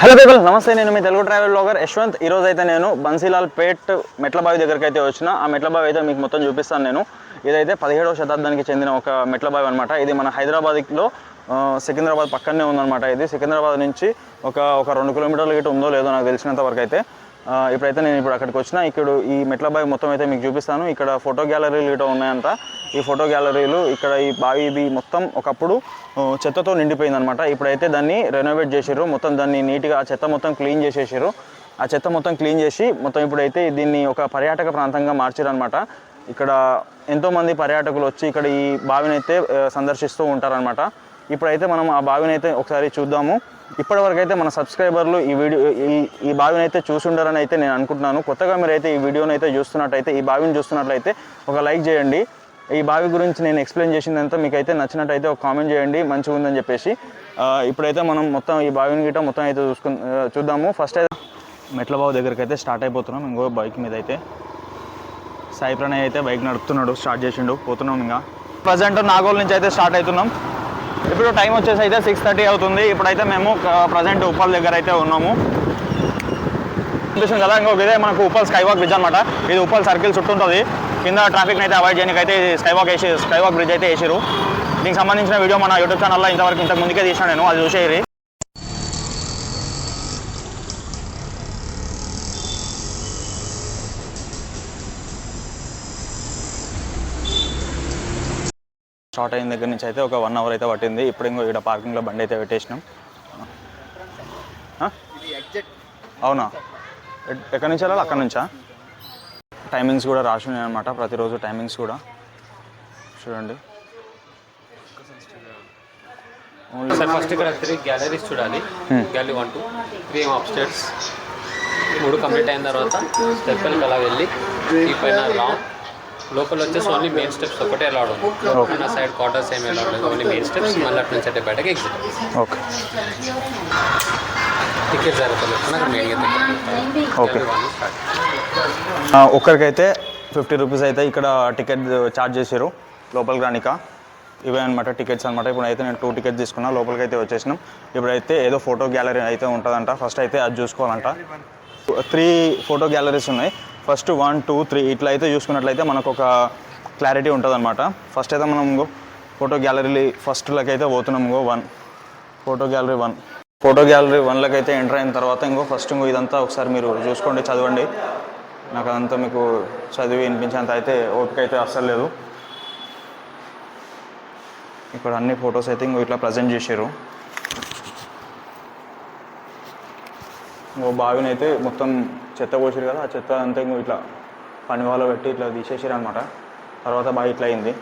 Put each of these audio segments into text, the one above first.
Hello people నమస్తే నేను మీ తెలుగు ట్రావెల్ బ్లాగర్ యశ్వంత్. ఈ రోజు అయితే నేను బన్సీలాల్ పేట్ మెట్లబావి దగ్గరికి అయితే వచ్చిన. ఆ మెట్లబావి అయితే మీకు మొత్తం చూపిస్తాను నేను. ఇదైతే పదిహేడవ శతాబ్దానికి చెందిన ఒక మెట్లబావి అనమాట ఇది మన హైదరాబాద్లో సికింద్రాబాద్ పక్కనే ఉందన్నమాట ఇది. సికింద్రాబాద్ నుంచి ఒక ఒక రెండు కిలోమీటర్ల గిట్ట ఉందో లేదో నాకు తెలిసినంత వరకు అయితే ఇప్పుడైతే నేను ఇప్పుడు అక్కడికి వచ్చిన ఇక్కడ ఈ మెట్ల బావి మొత్తం అయితే మీకు చూపిస్తాను. ఇక్కడ ఫోటో గ్యాలరీలు ఇటు ఉన్నాయంట ఈ ఫోటో గ్యాలరీలు ఇక్కడ ఈ బావి ఇది మొత్తం ఒకప్పుడు చెత్తతో నిండిపోయింది అనమాట ఇప్పుడైతే దాన్ని రెనోవేట్ చేసారు మొత్తం దాన్ని నీట్గా ఆ చెత్త మొత్తం క్లీన్ చేసేసారు ఆ చెత్త మొత్తం క్లీన్ చేసి మొత్తం ఇప్పుడైతే దీన్ని ఒక పర్యాటక ప్రాంతంగా మార్చారనమాట ఇక్కడ ఎంతోమంది పర్యాటకులు వచ్చి ఇక్కడ ఈ బావిని అయితే సందర్శిస్తూ ఉంటారనమాట ఇప్పుడైతే మనం ఆ బావిని అయితే ఒకసారి చూద్దాము. ఇప్పటివరకు అయితే మన సబ్స్క్రైబర్లు ఈ వీడియో ఈ ఈ బావిని అయితే చూసుండారని అయితే నేను అనుకుంటున్నాను. కొత్తగా మీరు అయితే ఈ వీడియోని అయితే చూస్తున్నట్టయితే ఈ బావిని చూస్తున్నట్లయితే ఒక లైక్ చేయండి. ఈ బావి గురించి నేను ఎక్స్ప్లెయిన్ చేసిందంతా మీకు అయితే నచ్చినట్టయితే ఒక కామెంట్ చేయండి. మంచిగా ఉందని చెప్పేసి. ఇప్పుడైతే మనం మొత్తం ఈ బావిని గిట్ట మొత్తం అయితే చూసుకు చూద్దాము. ఫస్ట్ అయితే మెట్ల బావి దగ్గరికి అయితే స్టార్ట్ అయిపోతున్నాం. ఇంకో బైక్ మీద అయితే. సాయి ప్రణయ్ అయితే బైక్ నడుపుతున్నాడు స్టార్ట్ చేసిండు. పోతున్నాం ఇంకా ప్రజెంట్ నాగోల్ నుంచి అయితే స్టార్ట్ అవుతున్నాం. ఇప్పుడు టైం వచ్చేసి అయితే సిక్స్ థర్టీ అవుతుంది. ఇప్పుడైతే మేము ప్రజెంట్ ఉప్పల్ దగ్గర అయితే ఉన్నాము. చూసాం కదా ఇంకొక ఇదే మనకు ఉప్పల్ స్కై వాక్ బ్రిడ్జ్ అనమాట ఇది ఉప్పల్ సర్కిల్ చుట్టూ ఉంటుంది. కింద ట్రాఫిక్ అయితే అవాయిడ్ చేయడానికి అయితే స్కై వాక్ వేసి స్కై వాక్ బ్రిడ్జ్ అయితే వేసారు దీనికి సంబంధించిన వీడియో మన యూట్యూబ్ ఛానల్లో ఇంతవరకు ఇంతకు ముందుకే తీసాను నేను అది చూసేది స్టార్ట్ అయిన దగ్గర నుంచి అయితే ఒక వన్ అవర్ అయితే పట్టింది. ఇప్పుడు ఇంకో ఇక్కడ పార్కింగ్లో బండి అయితే పెట్టేసినాం? అవునా? ఎక్కడి నుంచి వెళ్ళాలి? అక్కడి నుంచా? టైమింగ్స్ కూడా రాసి ఉన్నాయి అనమాట ప్రతిరోజు టైమింగ్స్ కూడా. చూడండి. సార్ ఫస్ట్ ఇక్కడ త్రీ గ్యాలరీస్ చూడాలి. Gallery one two three upstairs మూడు కంప్లీట్ అయిన తర్వాత స్టెప్కి అలా వెళ్ళి ఈ పైన రాంగ్ లోపల వచ్చేసి ఓన్లీ మెయిన్ స్టెప్స్ ఒకటే అలౌడ్ ఉంది. నా సైడ్ క్వార్టర్స్ ఏమి అలౌడ్ లేదు. ఓన్లీ మెయిన్ స్టెప్స్ మళ్ళీ అటు నుంచి అంటే బయటకి ఎగ్జిట్ ఓకే టికెట్ జరుగుతుంది మెయిన్గా. ఆ, ఒక్కరికైతే ఫిఫ్టీ రూపీస్ అయితే ఇక్కడ టికెట్ ఛార్జ్ చేశారు లోపలికి రానిక. ఇవే అనమాట టికెట్స్ అనమాట ఇప్పుడు అయితే నేను టూ టికెట్స్ తీసుకున్నా. లోపలికి అయితే వచ్చేసినాం. ఇప్పుడైతే ఏదో ఫోటో గ్యాలరీ అయితే ఉంటుందంట. ఫస్ట్ అయితే అది చూసుకోవాలంట. త్రీ ఫోటో గ్యాలరీస్ ఉన్నాయి. ఫస్ట్ వన్ టూ త్రీ ఇట్లా అయితే చూసుకున్నట్లయితే మనకు ఒక క్లారిటీ ఉంటుంది అనమాట ఫస్ట్ అయితే మనం ఫోటో గ్యాలరీ ఫస్ట్లోకి అయితే పోతున్నాము ఇంకో one. Photo gallery one. Photo gallery వన్లోకి అయితే ఎంటర్ అయిన తర్వాత ఇంకో ఫస్ట్ ఇంకో ఇదంతా ఒకసారి మీరు చూసుకోండి చదవండి. నాకు అదంతా మీకు చదివి వినిపించేంత అయితే ఓపిక అయితే అస్సలు లేదు. ఇక్కడ అన్ని ఫొటోస్ అయితే ఇంకో ఇట్లా ప్రజెంట్ చేశారు ఇంకో బావిని అయితే మొత్తం చెత్త పోసారు కదా ఆ చెత్త అంతా ఇంకో ఇట్లా పని వాళ్ళ పెట్టి ఇట్లా తీసేసారు అనమాట తర్వాత బాగా ఇట్లా అయింది.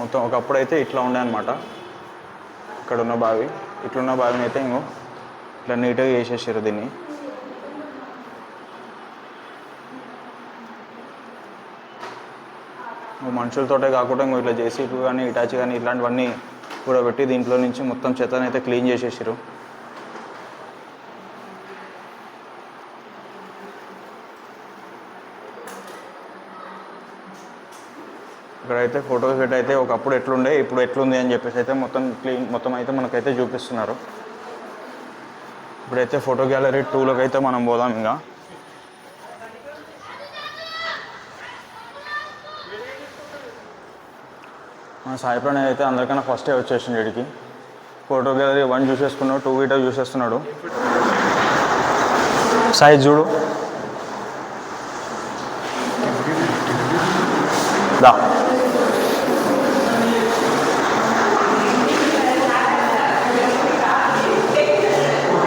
మొత్తం ఒకప్పుడు అయితే ఇట్లా ఉండే అనమాట ఇక్కడ ఉన్న బావి ఇట్లున్న బావిని అయితే ఇంకో ఇట్లా నీట్గా చేసేసారు దీన్ని. మనుషులతోటే కాకుండా ఇంకో ఇట్లా జేసీపీ కానీ ఇటాచి కానీ ఇట్లాంటివన్నీ కూడా పెట్టి దీంట్లో నుంచి మొత్తం చెత్తని అయితే క్లీన్ చేసేసారు ఇక్కడైతే ఫోటోస్ పెట్టి అయితే ఒకప్పుడు ఎట్లుండే ఇప్పుడు ఎట్లుంది అని చెప్పేసి అయితే మొత్తం క్లీన్ మొత్తం అయితే మనకైతే చూపిస్తున్నారు. ఇప్పుడైతే ఫోటో గ్యాలరీ టూలోకి అయితే మనం పోదాం ఇంకా. మన సాయి ప్రణయ్ అయితే అందరికన్నా ఫస్టే వచ్చేసింది వీడికి ఫోటో గ్యాలరీ వన్ చూసేసుకున్నాడు టూ వీటర్ చూసేస్తున్నాడు. సాయి చూడు. దా.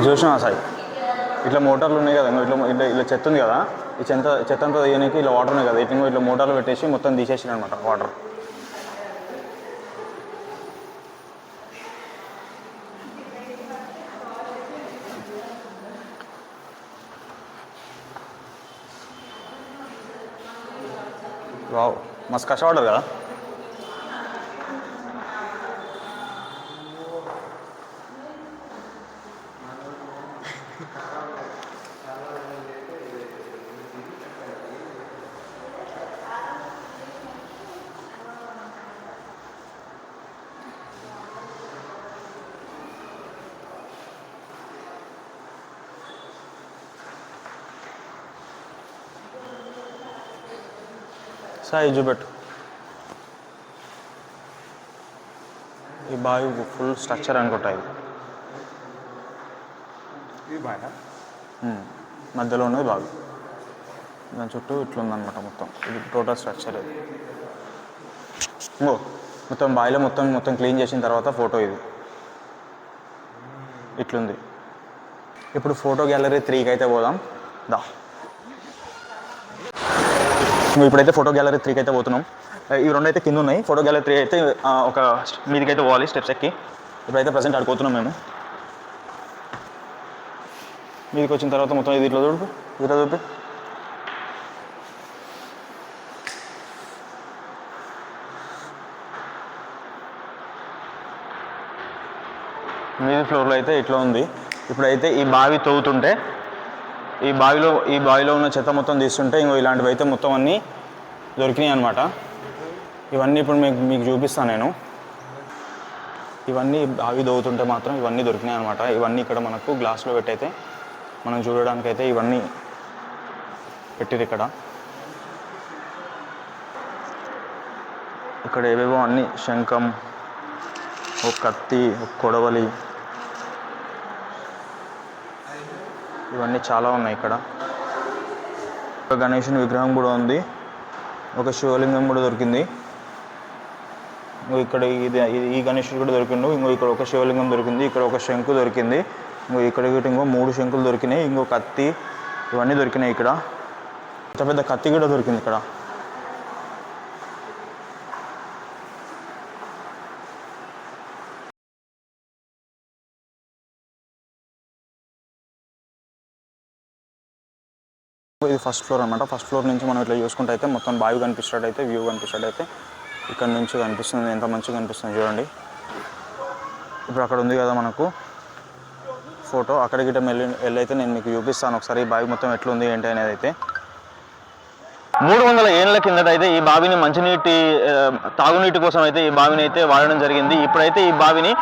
ఇది చూసినా సాయి. ఇట్లా మోటార్లు ఉన్నాయి కదా ఇట్లా ఇట్లా ఇట్లా చెత్త ఉంది కదా ఈ చెత్త చెత్త అంతా తీయడానికి ఇట్లా వాటర్ ఉన్నాయి కదా ఇట్లా ఇట్లా మోటార్లు పెట్టేసి మొత్తం తీసేసిన అనమాట వాటర్ వావ్ మస్తు కష్టపడ్డారు కదా? సాయి చూపెట్టు ఈ బావి ఫుల్ స్ట్రక్చర్ అనుకుంటా ఇది. మధ్యలో ఉన్నది బావి. దాని చుట్టూ ఇట్లా ఉందన్నమాట మొత్తం. ఇది టోటల్ స్ట్రక్చర్ ఇది. ఇంకో మొత్తం బావిలో మొత్తం మొత్తం క్లీన్ చేసిన తర్వాత ఫోటో ఇది. ఇట్లుంది. ఇప్పుడు ఫోటో గ్యాలరీ త్రీకి అయితే పోదాం. దా. ఇప్పుడైతే ఫోటో గ్యాలరీ త్రీకి అయితే పోతున్నాం ఈ రెండు అయితే కింద ఉన్నాయి. ఫోటో గ్యాలరీ త్రీ అయితే ఒక మీదికి అయితే పోవాలి స్టెప్స్ ఎక్కి. ఇప్పుడైతే ప్రజెంట్ ఆడుకోతున్నాం మేము. మీదకి వచ్చిన తర్వాత మొత్తం ఇది ఇట్లా చూడు. ఇట్లా చూపి మీది ఫ్లోర్లో అయితే ఇట్లా ఉంది. ఇప్పుడైతే ఈ బావి తవ్వుతుంటే ఈ బావిలో ఈ బావిలో ఉన్న చెత్త మొత్తం తీస్తుంటే ఇంకో ఇలాంటివి అయితే మొత్తం అన్నీ దొరికినాయి అనమాట ఇవన్నీ ఇప్పుడు మీకు మీకు చూపిస్తాను నేను. ఇవన్నీ బావి దోగుతుంటే మాత్రం ఇవన్నీ దొరికినాయి అనమాట ఇవన్నీ ఇక్కడ మనకు గ్లాస్లో పెట్టయితే మనం చూడడానికైతే ఇవన్నీ పెట్టిరు ఇక్కడ. ఇక్కడ ఏవేవో అన్ని శంఖం ఒక కత్తి ఒక కొడవలి ఇవన్నీ చాలా ఉన్నాయి ఇక్కడ. ఒక గణేషుని విగ్రహం కూడా ఉంది. ఒక శివలింగం కూడా దొరికింది. ఇంకో ఇక్కడ ఇది ఈ గణేషుడు కూడా దొరికిండు. ఇంకో ఇక్కడ ఒక శివలింగం దొరికింది. ఇక్కడ ఒక శంకు దొరికింది. ఇంకో ఇక్కడ ఇంకో మూడు శంకులు దొరికినాయి. ఇంకో కత్తి ఇవన్నీ దొరికినాయి ఇక్కడ. పెద్ద పెద్ద కత్తి కూడా దొరికింది ఇక్కడ. ఇది ఫస్ట్ ఫ్లోర్ అనమాట ఫస్ట్ ఫ్లోర్ నుంచి మనం ఇట్లా చూసుకుంటే అయితే మొత్తం బావి కనిపిస్తాడు అయితే వ్యూ కనిపిస్తాడు అయితే ఇక్కడ నుంచి కనిపిస్తుంది. ఎంత మంచిగా కనిపిస్తుంది చూడండి. ఇప్పుడు అక్కడ ఉంది కదా మనకు ఫోటో అక్కడికి వెళ్ళి వెళ్ళైతే నేను మీకు చూపిస్తాను. ఒకసారి ఈ బావి మొత్తం ఎట్లుంది ఏంటి అనేది అయితే. మూడు వందల ఏళ్ళ కిందట అయితే ఈ బావిని మంచినీటి తాగునీటి కోసం అయితే ఈ బావిని అయితే వాడడం జరిగింది. ఇప్పుడైతే ఈ బావిని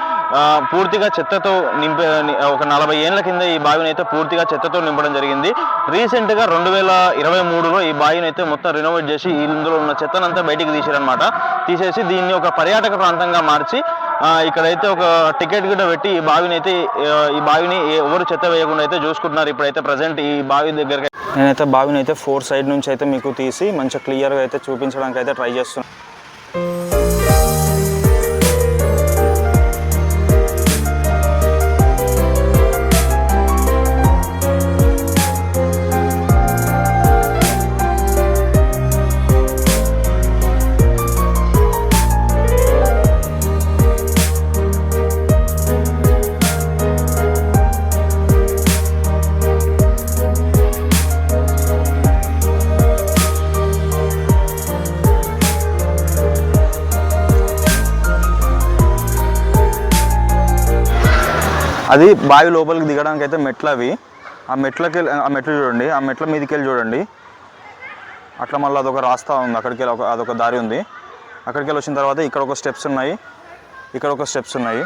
పూర్తిగా చెత్తతో నింపే ఒక నలభై ఏళ్ళ కింద ఈ బావిని అయితే పూర్తిగా చెత్తతో నింపడం జరిగింది. రీసెంట్గా రెండు వేల ఇరవై మూడులో ఈ బావిని అయితే మొత్తం రినోవేట్ చేసి ఇందులో ఉన్న చెత్తనంతా బయటికి తీసారనమాట తీసేసి దీన్ని ఒక పర్యాటక ప్రాంతంగా మార్చి ఇక్కడైతే ఒక టికెట్ కూడా పెట్టి ఈ బావిని అయితే ఈ బావిని ఎవరు చెత్త వేయకుండా అయితే చూసుకుంటున్నారు ఇప్పుడైతే ప్రజెంట్ ఈ బావి దగ్గర నేనైతే బావిని అయితే ఫోర్ సైడ్ నుంచి అయితే మీకు తీసి మంచిగా క్లియర్గా అయితే చూపించడానికి అయితే ట్రై చేస్తున్నాను అది బావి లోపలికి దిగడానికి అయితే మెట్లు అవి ఆ మెట్లకి వెళ్ళి- ఆ మెట్లు చూడండి ఆ మెట్ల మీదకి వెళ్ళి చూడండి. అట్లా మళ్ళీ అదొక రాస్తా ఉంది అక్కడికి వెళ్ళి ఒక అదొక దారి ఉంది. అక్కడికి వెళ్ళి వచ్చిన తర్వాత ఇక్కడ ఒక స్టెప్స్ ఉన్నాయి ఇక్కడ ఒక స్టెప్స్ ఉన్నాయి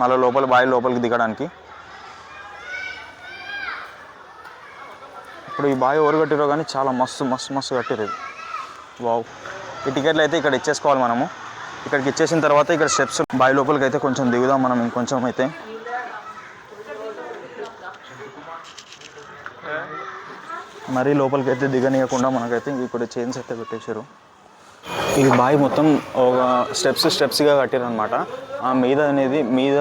మళ్ళీ లోపల బావి లోపలికి దిగడానికి. ఇప్పుడు ఈ బావి ఎవరు కట్టిరో కానీ చాలా మస్తు మస్తు మస్తు కట్టిరు వావ్. ఈ టికెట్లు అయితే ఇక్కడ ఇచ్చేసుకోవాలి మనము. ఇక్కడికి ఇచ్చేసిన తర్వాత ఇక్కడ స్టెప్స్ బావి లోపలికి అయితే కొంచెం దిగుదాం మనం ఇంకొంచెం అయితే. మరీ లోపలికి అయితే దిగనీయకుండా మనకైతే ఇక్కడ చైన్స్ అయితే పెట్టేశారు. ఇది బావి మొత్తం ఒక స్టెప్స్ స్టెప్స్గా కట్టారు అనమాట ఆ మీద అనేది మీద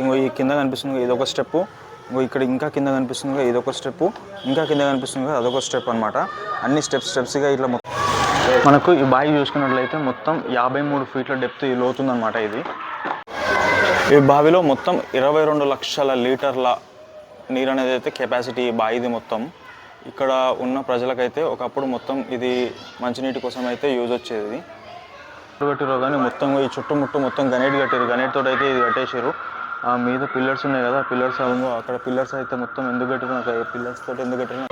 ఇంకో ఈ కింద కనిపిస్తుంది ఇది ఒక స్టెప్ ఇంకో ఇక్కడ ఇంకా కింద కనిపిస్తుంది ఇదొక ఇది ఒక స్టెప్ ఇంకా కింద కనిపిస్తుంది అదొక స్టెప్ అనమాట అన్ని స్టెప్స్ స్టెప్స్గా ఇట్లా మొత్తం మనకు ఈ బావి చూసుకున్నట్లయితే మొత్తం యాభై మూడు ఫీట్ల డెప్త్ లోతుందన్నమాట ఇది. ఈ బావిలో మొత్తం ఇరవై రెండు లక్షల లీటర్ల నీరు అనేది అయితే కెపాసిటీ బావిది మొత్తం. ఇక్కడ ఉన్న ప్రజలకైతే ఒకప్పుడు మొత్తం ఇది మంచినీటి కోసం అయితే యూజ్ వచ్చేది. కట్టిరు కానీ మొత్తం ఈ చుట్టుముట్టు మొత్తం గనేట్ కట్టారు గనేట్ అయితే ఇది కట్టేసారు ఆ మీద పిల్లర్స్ ఉన్నాయి కదా పిల్లర్స్ అక్కడ పిల్లర్స్ అయితే మొత్తం ఎందుకు కట్టిన పిల్లర్స్ తోటి ఎందుకు కట్టిన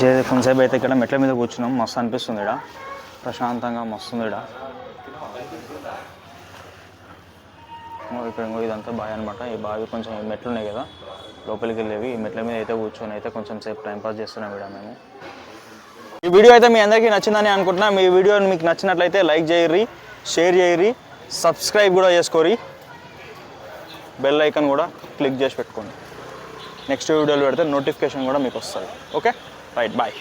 కొంచెం కొంచెంసేపు అయితే ఇక్కడ మెట్ల మీద కూర్చున్నాం. మస్తు అనిపిస్తుంది ఇక్కడ ప్రశాంతంగా మస్తు ఉంది ఇక్కడ ఇక్కడ ఇంకో ఇదంతా బావి అనమాట ఈ బావి కొంచెం మెట్లు ఉన్నాయి కదా లోపలికి వెళ్ళేవి. ఈ మెట్ల మీద అయితే కూర్చొని అయితే కొంచెం సేపు టైం పాస్ చేస్తున్నాం ఇక్కడ మేము. ఈ వీడియో అయితే మీ అందరికీ నచ్చిందని అనుకుంటున్నా. మీ వీడియో మీకు నచ్చినట్లయితే లైక్ చేయర్రి షేర్ చేయర్రి సబ్స్క్రైబ్ కూడా చేసుకోరి బెల్ ఐకన్ కూడా క్లిక్ చేసి పెట్టుకోండి. నెక్స్ట్ వీడియోలు పెడితే నోటిఫికేషన్ కూడా మీకు వస్తుంది. Okay Bye.